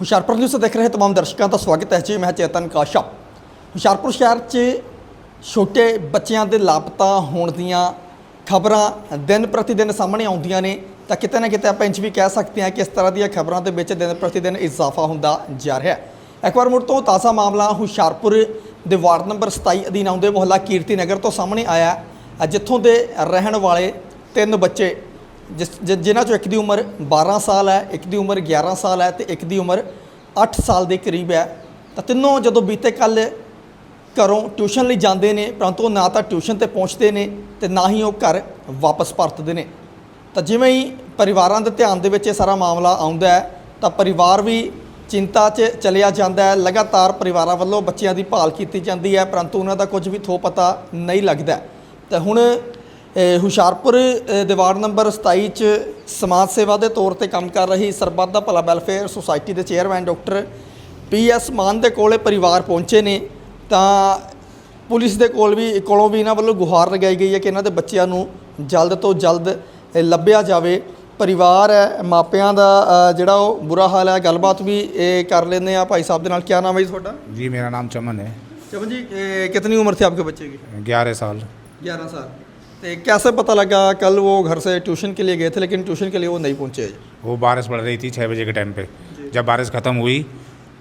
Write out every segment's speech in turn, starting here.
Hoshiarpur news ਦੇਖ ਰਹੇ ਤਮਾਮ ਦਰਸ਼ਕਾਂ ਦਾ ਸਵਾਗਤ ਹੈ ਜੀ, ਮੈਂ ਚੇਤਨ ਕਾਸ਼ਾ। ਹੁਸ਼ਿਆਰਪੁਰ ਸ਼ਹਿਰ 'ਚ ਛੋਟੇ ਬੱਚਿਆਂ ਦੇ ਲਾਪਤਾ ਹੋਣ ਦੀਆਂ ਖਬਰਾਂ ਦਿਨ ਪ੍ਰਤੀ ਦਿਨ ਸਾਹਮਣੇ ਆਉਂਦੀਆਂ ਨੇ। ਤਾਂ ਕਿਤੇ ਨਾ ਕਿਤੇ ਆਪਾਂ ਇੰਜ ਵੀ ਕਹਿ ਸਕਦੇ ਹਾਂ ਕਿ ਇਸ ਤਰ੍ਹਾਂ ਦੀਆਂ ਖਬਰਾਂ ਦੇ ਵਿੱਚ ਦਿਨ ਪ੍ਰਤੀ ਦਿਨ ਇਜ਼ਾਫਾ ਹੁੰਦਾ ਜਾ ਰਿਹਾ ਹੈ। ਇੱਕ ਵਾਰ ਮੁੜ ਤੋਂ ਤਾਜ਼ਾ ਮਾਮਲਾ ਹੁਸ਼ਿਆਰਪੁਰ ਦੇ ਵਾਰਡ ਨੰਬਰ 27 ਅਧੀਨ ਆਉਂਦੇ ਮੁਹੱਲਾ ਕੀਰਤੀ ਨਗਰ ਤੋਂ ਸਾਹਮਣੇ ਆਇਆ ਜਿੱਥੋਂ ਦੇ ਰਹਿਣ ਵਾਲੇ ਤਿੰਨ ਬੱਚੇ ਜਿਸ ਜਿ- ਜਿਨ੍ਹਾਂ ਚੋਂ ਇੱਕ ਦੀ ਉਮਰ 12 ਸਾਲ ਹੈ, ਇੱਕ ਦੀ ਉਮਰ 11 ਸਾਲ ਹੈ ਤੇ ਇੱਕ ਦੀ ਉਮਰ 8 ਸਾਲ ਦੇ ਕਰੀਬ ਹੈ। ਤਾਂ ਤਿੰਨੋਂ ਜਦੋਂ ਬੀਤੇ ਕੱਲ ਘਰੋਂ ਟਿਊਸ਼ਨ ਲਈ ਜਾਂਦੇ ਨੇ, ਪਰੰਤੂ ਉਹ ਨਾ ਤਾਂ ਟਿਊਸ਼ਨ ਤੇ ਪਹੁੰਚਦੇ ਨੇ ਤੇ ਨਾ ਹੀ ਉਹ ਘਰ ਵਾਪਸ ਪਰਤਦੇ ਨੇ। ਤਾਂ ਜਿਵੇਂ ਹੀ ਪਰਿਵਾਰਾਂ ਦੇ ਧਿਆਨ ਦੇ ਵਿੱਚ ਇਹ ਸਾਰਾ ਮਾਮਲਾ ਆਉਂਦਾ ਹੈ, ਤਾਂ ਪਰਿਵਾਰ ਵੀ ਚਿੰਤਾ 'ਚ ਚਲਿਆ ਜਾਂਦਾ ਹੈ। ਲਗਾਤਾਰ ਪਰਿਵਾਰਾਂ ਵੱਲੋਂ ਬੱਚਿਆਂ ਦੀ ਭਾਲ ਕੀਤੀ ਜਾਂਦੀ ਹੈ, ਪਰੰਤੂ ਉਹਨਾਂ ਦਾ ਕੁਝ ਵੀ ਥੋ ਪਤਾ ਨਹੀਂ ਲੱਗਦਾ। ਤਾਂ ਹੁਣ ਹੁਸ਼ਿਆਰਪੁਰ ਦੇ ਵਾਰਡ ਨੰਬਰ 27 ਚ ਸਮਾਜ ਸੇਵਾ ਦੇ ਤੌਰ ਤੇ ਕੰਮ ਕਰ ਰਹੀ ਸਰਬੱਤ ਦਾ ਭਲਾ ਵੈਲਫੇਅਰ ਸੁਸਾਇਟੀ ਦੇ chairman doctor P S Mann ਦੇ ਕੋਲੇ ਪਰਿਵਾਰ ਪਹੁੰਚੇ ਨੇ। ਤਾਂ ਪੁਲਿਸ ਦੇ ਕੋਲ ਵੀ ਕੋਲੋਂ ਵੀ ਇਹਨਾਂ ਵੱਲੋਂ ਗੁਹਾਰ ਲਗਾਈ ਗਈ ਹੈ ਕਿ ਇਹਨਾਂ ਦੇ ਬੱਚਿਆਂ ਨੂੰ ਜਲਦ ਤੋਂ ਜਲਦ ਲੱਭਿਆ ਜਾਵੇ। ਪਰਿਵਾਰ ਹੈ ਮਾਪਿਆਂ ਦਾ ਜਿਹੜਾ ਉਹ ਬੁਰਾ ਹਾਲ ਹੈ ਗੱਲਬਾਤ ਵੀ ਇਹ ਕਰ ਲੈਂਦੇ ਆ ਭਾਈ ਸਾਹਿਬ ਦੇ ਨਾਲ ਕਿਆ ਨਾਮ ਹੈ ਜੀ ਤੁਹਾਡਾ? ਜੀ ਮੇਰਾ ਨਾਮ ਚਮਨ ਹੈ। ਚਮਨ ਜੀ ਕਿਤਨੀ ਉਮਰ ਸੀ ਆਪਕੇ ਬੱਚੇ ਦੀ? 11 ਸਾਲ। 11 ਸਾਲ। तो कैसे पता लगा? कल वो घर से ट्यूशन के लिए गए थे लेकिन ट्यूशन के लिए वो नहीं पहुँचे। वो बारिश पड़ रही थी छः बजे के टाइम पे। जब बारिश ख़त्म हुई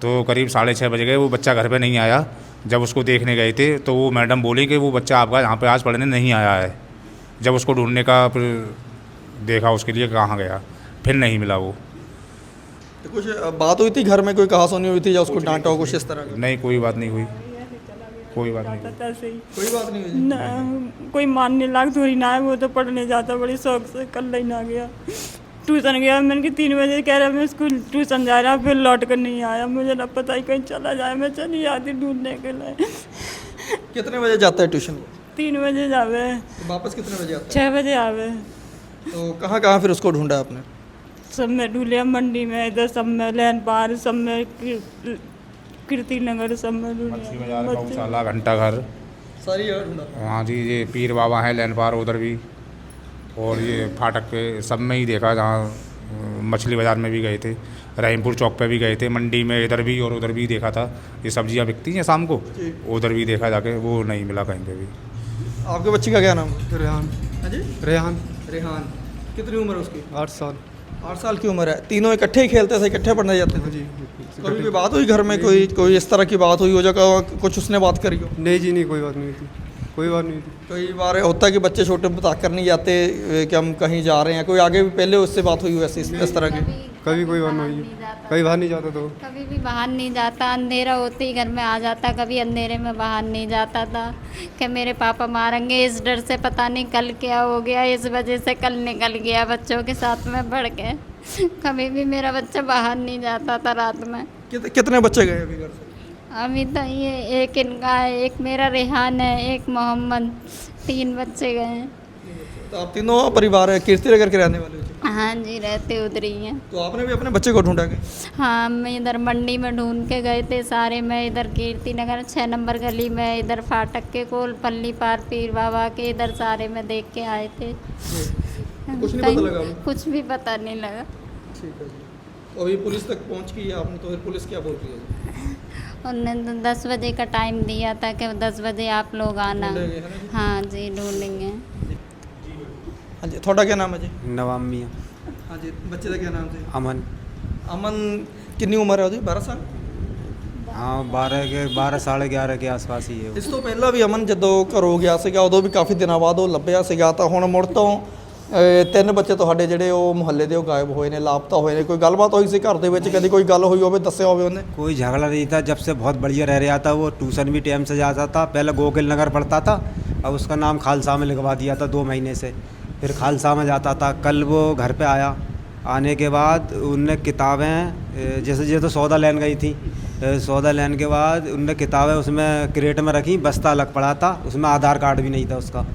तो करीब साढ़े छः बजे गए वो बच्चा घर पे नहीं आया। जब उसको देखने गए थे तो वो मैडम बोली कि वो बच्चा आपका यहाँ पे आज पढ़ने नहीं आया है। जब उसको ढूँढने का फिर देखा उसके लिए कहाँ गया फिर नहीं मिला वो। तो कुछ बात हुई थी घर में? कोई कहा सुनी हुई थी या उसको डांटा हो कुछ इस तरह का? नहीं कोई बात नहीं हुई। कोई बात नहीं। जाता ऐसे ही। कोई बात नहीं ना कोई मानने लायक थोड़ी ना है वो तो पढ़ने जाता बड़ी शौक से कल ही ना गया। ट्यूशन गया मैंने कि तीन बजे कह रहा मैं स्कूल ट्यूशन जा रहा फिर लौट कर नहीं आया। मुझे ना पता ही कहीं चला जाए मैं चली जाती ढूँढने के लिए। कितने बजे जाता है ट्यूशन? तीन बजे जावे। वापस कितने बजे आता छः बजे आवे। है तो कहाँ कहाँ फिर उसको ढूंढा आपने? सब में ढूंढिया मंडी में इधर सब में लैन पार सब में कीर्ति नगर सब में मच्छी बाज़ार गौशाला घंटा घर सारी जगह ढूंढा हाँ जी ये पीर बाबा हैं लैन पार उधर भी। और ये फाटक पे सब में ही देखा जहाँ मछली बाज़ार में भी गए थे। रहीमपुर चौक पे भी गए थे मंडी में इधर भी और उधर भी देखा था। ये सब्ज़ियाँ बिकती हैं शाम को? उधर भी देखा जाके वो नहीं मिला कहीं पे भी। आपके बच्चे का क्या नाम? रेहान। हाँ रेहान। रेहान। कितनी उम्र है उसकी? आठ साल। आठ साल की उम्र है तीनों इकट्ठे ही खेलते थे इकट्ठे पढ़ने जाते हाँ थे जी कभी भी बात हुई घर में कोई कोई इस तरह की बात हुई हो जो क- कुछ उसने बात करी हो नहीं जी नहीं कोई बात नहीं थी कोई बात नहीं थी कई बार होता है कि बच्चे छोटे बता कर नहीं जाते ए, कि हम कहीं जा रहे हैं कोई आगे भी पहले उससे बात हुई हो ऐसी इस, इस तरह की कभी कोई बात नहीं कभी बाहर नहीं जाता तो? कभी भी बाहर नहीं जाता अंधेरा होते ही घर में आ जाता कभी अंधेरे में बाहर नहीं जाता था। कि मेरे पापा मारेंगे इस डर से पता नहीं कल क्या हो गया इस वजह से कल निकल गया बच्चों के साथ में बढ़ के। कभी भी मेरा बच्चा बाहर नहीं जाता था रात में। कित, कितने बच्चे गए अभी घर से? अभी तो ये एक इनका है एक मेरा रेहान है एक मोहम्मद तीन बच्चे गए हैं। तो आप तीनों परिवार है कीर्ति नगर के रहने वाले हाँ जी रहते उधर ही हैं। तो आपने भी अपने बच्चे को ढूंढा के हाँ मैं इधर मंडी में ढूंढ के गए थे सारे। मैं इधर कीर्ति नगर छः नंबर गली में इधर फाटक के कोल पल्ली पार पीर बाबा के इधर सारे में देख के आए थे। कुछ नहीं पता लगा आपको? कुछ भी पता नहीं लगा। ठीक है तो अभी पुलिस तक पहुँच गई है आपने तो फिर पुलिस क्या बोल रही है? उनने दस बजे का टाइम दिया था कि दस बजे आप लोग आना। ढूंढेंगे, है ना जी? हाँ जी ढूंढेंगे। हाँ जी थोड़ा क्या नाम है जी नवाम मियाँ हाँ जी बच्चे का क्या नाम ਸੀ अमन ਅਮਨ ਕਿੰਨੀ ਉਮਰ ਹੈ ਉਹਦੀ 12 ਸਾਲ हाँ बारह के बारह साढ़े ग्यारह के आसपास ही है ਇਸ ਤੋਂ ਪਹਿਲਾਂ ਵੀ ਅਮਨ ਜਦੋਂ ਘਰੋਂ ਗਿਆ ਸੀਗਾ ਉਦੋਂ ਵੀ ਕਾਫੀ ਦਿਨਾਂ ਬਾਅਦ ਉਹ ਲੱਭਿਆ ਸੀਗਾ ਤਾਂ ਹੁਣ ਮੁੜ ਤੋਂ ਅਹ, ਤਿੰਨ ਬੱਚੇ ਤੁਹਾਡੇ ਜਿਹੜੇ ਉਹ ਮੁਹੱਲੇ ਦੇ ਉਹ ਗਾਇਬ ਹੋਏ ਨੇ ਲਾਪਤਾ ਹੋਏ ਨੇ ਕੋਈ ਗੱਲਬਾਤ ਹੋਈ ਸੀ ਘਰ ਦੇ ਵਿੱਚ ਕਦੀ ਕੋਈ ਗੱਲ ਹੋਈ ਹੋਵੇ ਦੱਸਿਆ ਹੋਵੇ ਉਹਨੇ कोई झगड़ा नहीं था जब से बहुत बढ़िया रह रहा था वो ट्यूशन भी टाइम से जाता था पहले गोकिल नगर पढ़ता था अब उसका नाम खालसा में लिखवा दिया था दो महीने से। फिर खालसा में जाता था। कल वो घर पे आया। आने के बाद उनने किताबें जैसे जैसे तो सौदा लेन गई थी सौदा लेने के बाद उनने किताबें उसमें क्रेट में रखी बस्ता अलग पड़ा था उसमें आधार कार्ड भी नहीं था उसका।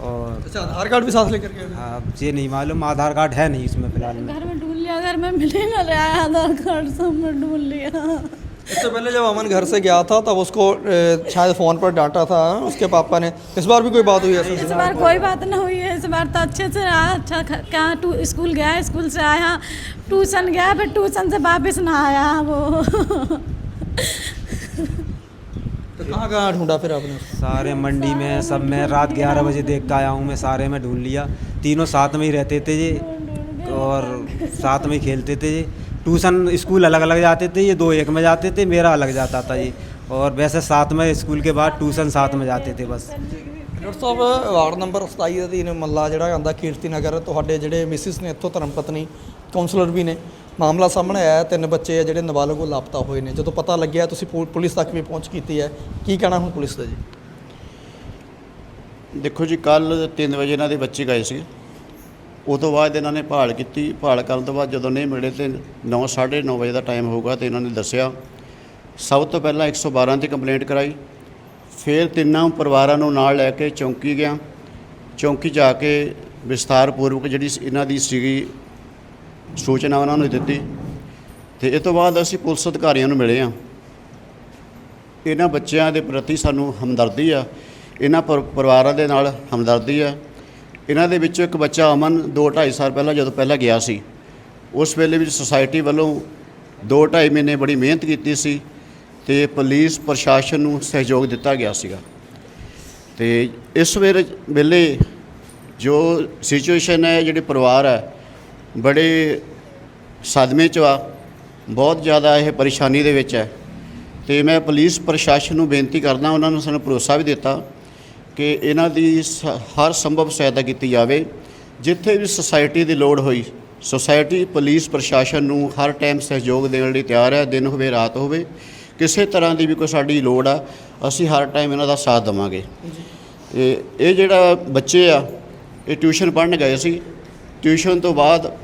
और अच्छा आधार कार्ड भी साथ लेकर के हाँ, ये नहीं मालूम आधार कार्ड है नहीं इसमें फ़िलहाल घर में ढूंढ लिया घर में मिले ना रहा आधार कार्ड सब में ढूंढ लिया। इससे पहले जब अमन घर से गया था तब उसको शायद फ़ोन पर डांटा था। उसके पापा ने इस बार भी कोई बात हुई ऐसे? इस बार कोई बात नहीं हुई है इस बार तो अच्छे से रहा अच्छा कहाँ टू स्कूल गया स्कूल से आया ट्यूशन गया फिर ट्यूशन से वापस ना आया वो। तो कहाँ कहाँ ढूंढा फिर आपने? सारे मंडी में सब मैं रात ग्यारह बजे देख के आया हूँ मैं सारे में ढूंढ लिया। तीनों साथ में ही रहते थे जी और साथ में ही खेलते थे ये ट्यूशन स्कूल अलग अलग जाते थे ये दो एक में जाते थे मेरा अलग जाता था ये और वैसे साथ में स्कूल के बाद ट्यूशन साथ में जाते थे बस ਡਾਕਟਰ ਸਾਹਿਬ ਵਾਰਡ ਨੰਬਰ 27 ਦੇ ਅਧੀਨ ਮੱਲਾ ਜਿਹੜਾ ਆਉਂਦਾ ਕੀਰਤੀ ਨਗਰ ਤੁਹਾਡੇ ਜਿਹੜੇ ਮਿਸਿਸ ਨੇ ਇੱਥੋਂ ਧਰਮ ਪਤਨੀ ਕਾਉਂਸਲਰ ਵੀ ਨੇ ਮਾਮਲਾ ਸਾਹਮਣੇ ਆਇਆ ਤਿੰਨ ਬੱਚੇ ਆ ਜਿਹੜੇ ਨਾਬਾਲਗ ਉਹ ਲਾਪਤਾ ਹੋਏ ਨੇ ਜਦੋਂ ਪਤਾ ਲੱਗਿਆ ਤੁਸੀਂ ਪੁ- ਪੁਲਿਸ ਤੱਕ ਵੀ ਪਹੁੰਚ ਕੀਤੀ ਹੈ ਕੀ ਕਹਿਣਾ ਹੁਣ ਪੁਲਿਸ ਦਾ ਜੀ ਦੇਖੋ ਜੀ ਕੱਲ 3 ਵਜੇ ਇਹਨਾਂ ਦੇ ਬੱਚੇ ਗਏ ਸੀ ਉਹ ਤੋਂ ਬਾਅਦ ਇਹਨਾਂ ਨੇ ਭਾਲ ਕੀਤੀ। ਭਾਲ ਕਰਨ ਤੋਂ ਬਾਅਦ ਜਦੋਂ ਨਹੀਂ ਮਿਲੇ ਤੇ 9 9:30 ਵਜੇ ਦਾ ਟਾਈਮ ਹੋਊਗਾ ਤੇ ਇਹਨਾਂ ਨੇ ਦੱਸਿਆ। ਸਭ ਤੋਂ ਪਹਿਲਾਂ 112 ਤੇ ਕੰਪਲੇਂਟ ਕਰਾਈ। ਫਿਰ ਤਿੰਨਾਂ ਪਰਿਵਾਰਾਂ ਨੂੰ ਨਾਲ ਲੈ ਕੇ ਚੌਂਕੀ ਗਿਆ। ਚੌਂਕੀ ਜਾ ਕੇ ਵਿਸਥਾਰ ਪੂਰਵਕ ਜਿਹੜੀ ਇਹਨਾਂ ਦੀ ਸੀਗੀ ਸੂਚਨਾ ਉਹਨਾਂ ਨੂੰ ਦਿੱਤੀ। ਤੇ ਇਹ ਤੋਂ ਬਾਅਦ ਅਸੀਂ ਪੁਲਿਸ ਅਧਿਕਾਰੀਆਂ ਨੂੰ ਮਿਲੇ ਆ ਇਹਨਾਂ ਬੱਚਿਆਂ ਦੇ ਪ੍ਰਤੀ ਸਾਨੂੰ ਹਮਦਰਦੀ ਆ। ਇਹਨਾਂ ਪਰਿਵਾਰਾਂ ਦੇ ਨਾਲ ਹਮਦਰਦੀ ਆ। ਇਹਨਾਂ ਦੇ ਵਿੱਚੋਂ ਇੱਕ ਬੱਚਾ ਅਮਨ 2.5 ਸਾਲ ਪਹਿਲਾਂ ਜਦੋਂ ਪਹਿਲਾਂ ਗਿਆ ਸੀ, ਉਸ ਵੇਲੇ ਵਿੱਚ ਸੁਸਾਇਟੀ ਵੱਲੋਂ 2.5 ਮਹੀਨੇ ਬੜੀ ਮਿਹਨਤ ਕੀਤੀ ਸੀ ਤੇ ਪੁਲਿਸ ਪ੍ਰਸ਼ਾਸਨ ਨੂੰ ਸਹਿਯੋਗ ਦਿੱਤਾ ਗਿਆ ਸੀਗਾ। ਤੇ ਇਸ ਵੇਲੇ ਵੇਲੇ ਜੋ ਸਿਚੁਏਸ਼ਨ ਹੈ, ਜਿਹੜੇ ਪਰਿਵਾਰ ਹੈ, ਬੜੇ ਸਦਮੇ ਚ ਆ, ਬਹੁਤ ਜ਼ਿਆਦਾ ਇਹ ਪਰੇਸ਼ਾਨੀ ਦੇ ਵਿੱਚ ਹੈ। ਤੇ ਮੈਂ ਪੁਲਿਸ ਪ੍ਰਸ਼ਾਸਨ ਨੂੰ ਬੇਨਤੀ ਕਰਦਾ, ਉਹਨਾਂ ਨੂੰ ਸਾਨੂੰ ਭਰੋਸਾ ਵੀ ਦਿੱਤਾ ਕਿ ਇਹਨਾਂ ਦੀ ਸ- ਹਰ ਸੰਭਵ ਸਹਾਇਤਾ ਕੀਤੀ ਜਾਵੇ। ਜਿੱਥੇ ਵੀ ਸੁਸਾਇਟੀ ਦੀ ਲੋੜ ਹੋਈ ਸੁਸਾਇਟੀ ਪੁਲਿਸ ਪ੍ਰਸ਼ਾਸਨ ਨੂੰ ਹਰ ਟਾਈਮ ਸਹਿਯੋਗ ਦੇਣ ਲਈ ਤਿਆਰ ਹੈ, ਦਿਨ ਹੋਵੇ, ਰਾਤ ਹੋਵੇ, ਕਿਸੇ ਤਰ੍ਹਾਂ ਦੀ ਵੀ ਕੋਈ ਸਾਡੀ ਲੋੜ ਆ, ਅਸੀਂ ਹਰ ਟਾਈਮ ਇਹਨਾਂ ਦਾ ਸਾਥ ਦੇਵਾਂਗੇ। ਇਹ ਇਹ ਜਿਹੜਾ ਬੱਚੇ ਆ, ਇਹ ਟਿਊਸ਼ਨ ਪੜ੍ਹਨ ਗਏ ਸੀ। ਟਿਊਸ਼ਨ ਤੋਂ ਬਾਅਦ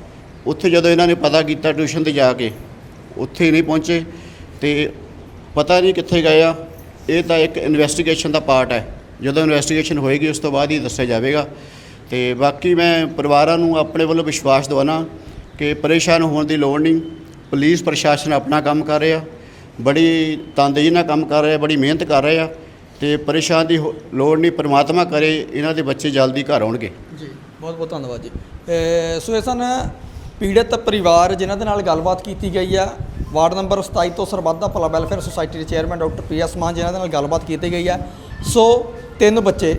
ਉੱਥੇ ਜਦੋਂ ਇਹਨਾਂ ਨੇ ਪਤਾ ਕੀਤਾ ਟਿਊਸ਼ਨ ਤੇ ਜਾ ਕੇ, ਉੱਥੇ ਨਹੀਂ ਪਹੁੰਚੇ। ਤੇ ਪਤਾ ਨਹੀਂ ਕਿੱਥੇ ਗਏ ਆ। ਇਹ ਤਾਂ ਇੱਕ ਇਨਵੈਸਟੀਗੇਸ਼ਨ ਦਾ ਪਾਰਟ ਹੈ। ਜਦੋਂ ਇਨਵੈਸਟੀਗੇਸ਼ਨ ਹੋਏਗੀ, ਉਸ ਤੋਂ ਬਾਅਦ ਹੀ ਦੱਸਿਆ ਜਾਵੇਗਾ। ਤੇ ਬਾਕੀ ਮੈਂ ਪਰਿਵਾਰਾਂ ਨੂੰ ਆਪਣੇ ਵੱਲੋਂ ਵਿਸ਼ਵਾਸ ਦਿਵਾਉਣਾ ਕਿ ਪਰੇਸ਼ਾਨ ਹੋਣ ਦੀ ਲੋੜ ਨਹੀਂ। ਪੁਲਿਸ ਪ੍ਰਸ਼ਾਸਨ ਆਪਣਾ ਕੰਮ ਕਰ ਰਿਹਾ। ਬੜੀ ਤਨਦੇਹੀ ਨਾਲ ਕੰਮ ਕਰ ਰਿਹਾ, ਬੜੀ ਮਿਹਨਤ ਕਰ ਰਿਹਾ ਤੇ ਪਰੇਸ਼ਾਨ ਦੀ ਹੋ- ਲੋੜ ਨਹੀਂ, ਪਰਮਾਤਮਾ ਕਰੇ, ਇਹਨਾਂ ਦੇ ਬੱਚੇ ਜਲਦੀ ਘਰ ਆਉਣਗੇ। ਜੀ, ਬਹੁਤ ਬਹੁਤ ਧੰਨਵਾਦ ਜੀ। ਸੋ ਇਹ ਸਨ ਪੀੜਤ ਪਰਿਵਾਰ ਜਿਨ੍ਹਾਂ ਦੇ ਨਾਲ ਗੱਲਬਾਤ ਕੀਤੀ ਗਈ ਆ, ਵਾਰਡ ਨੰਬਰ 27 ਤੋਂ ਸਰਬੱਤ ਦਾ ਭਲਾ ਵੈਲਫੇਅਰ ਸੁਸਾਇਟੀ ਦੇ chairman doctor P S Mann ਜਿਨ੍ਹਾਂ ਦੇ ਨਾਲ ਗੱਲਬਾਤ ਕੀਤੀ ਗਈ ਆ ਸੋ ਤਿੰਨ ਬੱਚੇ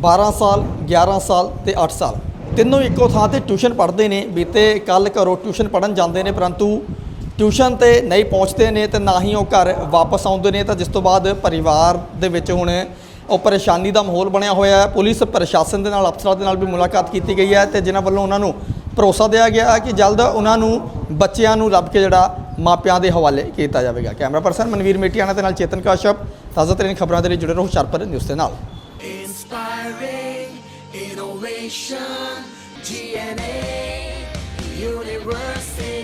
12 ਸਾਲ 11 ਸਾਲ ਤੇ 8 ਸਾਲ। ਤਿੰਨੋਂ ਇੱਕੋ ਥਾਂ ਤੇ ਟਿਊਸ਼ਨ ਪੜ੍ਹਦੇ ਨੇ। ਬੀਤੇ ਕੱਲ ਘਰੋਂ ਟਿਊਸ਼ਨ ਪੜ੍ਹਨ ਜਾਂਦੇ ਨੇ, ਪਰੰਤੂ ਟਿਊਸ਼ਨ ਤੇ ਨਹੀਂ ਪਹੁੰਚਦੇ ਨੇ ਤੇ ਨਾ ਹੀ ਉਹ ਘਰ ਵਾਪਸ ਆਉਂਦੇ ਨੇ। ਤਾਂ ਜਿਸ ਤੋਂ ਬਾਅਦ ਪਰਿਵਾਰ ਦੇ ਵਿੱਚ ਹੁਣ ਉਹ ਪਰੇਸ਼ਾਨੀ ਦਾ ਮਾਹੌਲ ਬਣਿਆ ਹੋਇਆ ਹੈ। ਪੁਲਿਸ ਪ੍ਰਸ਼ਾਸਨ ਦੇ ਨਾਲ, ਅਫਸਰਾਂ ਦੇ ਨਾਲ ਵੀ ਮੁਲਾਕਾਤ ਕੀਤੀ ਗਈ ਹੈ ਤੇ ਜਿਨ੍ਹਾਂ ਵੱਲੋਂ ਉਹਨਾਂ ਨੂੰ ਭਰੋਸਾ ਦਿਆ ਗਿਆ ਕਿ ਜਲਦ ਉਹਨਾਂ ਨੂੰ ਬੱਚਿਆਂ ਨੂੰ ਲੱਭ ਕੇ ਜਿਹੜਾ ਮਾਪਿਆਂ ਦੇ ਹਵਾਲੇ ਕੀਤਾ ਜਾਵੇਗਾ ਕੈਮਰਾ ਪਰਸਨ ਮਨਵੀਰ ਮੇਟੀਆਣਾ ਦੇ ਨਾਲ ਚੇਤਨ ਕਾਸ਼ਪ ਤਾਜ਼ਾ ਤਰੀਨ ਖਬਰਾਂ ਦੇ ਲਈ ਜੁੜੇ ਰਹੋ ਹੁਸ਼ਿਆਰਪੁਰ ਨਿਊਜ਼ ਦੇ ਨਾਲ Inspiring innovation, GNA, Universe.